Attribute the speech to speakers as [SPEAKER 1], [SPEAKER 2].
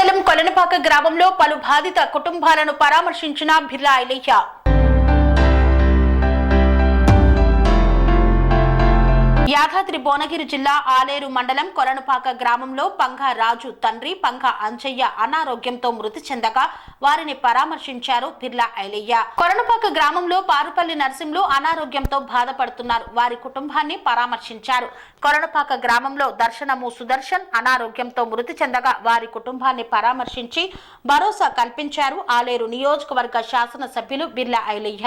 [SPEAKER 1] కొలనపాక గ్రామంలో పలు బాధిత కుటుంబాలను పరామర్శించిన బిర్లా ఐలయ్య. యాదాద్రి భువనగిరి జిల్లా ఆలేరు మండలం కొలనుపాక గ్రామంలో పంగా రాజు తండ్రి పంగా అంజయ్య అనారోగ్యంతో మృతి చెందగా వారిని పరామర్శించారు బిర్లా ఐలయ్య. కొలనుపాక గ్రామంలో పారుపల్లి నర్సింహులు అనారోగ్యంతో బాధపడుతున్నారు. వారి కుటుంబాన్ని పరామర్శించారు. కొలనుపాక గ్రామంలో దర్శనము సుదర్శన్ అనారోగ్యంతో మృతి చెందగా వారి కుటుంబాన్ని పరామర్శించి భరోసా కల్పించారు ఆలేరు నియోజకవర్గ శాసనసభ్యులు బిర్లా ఐలయ్య.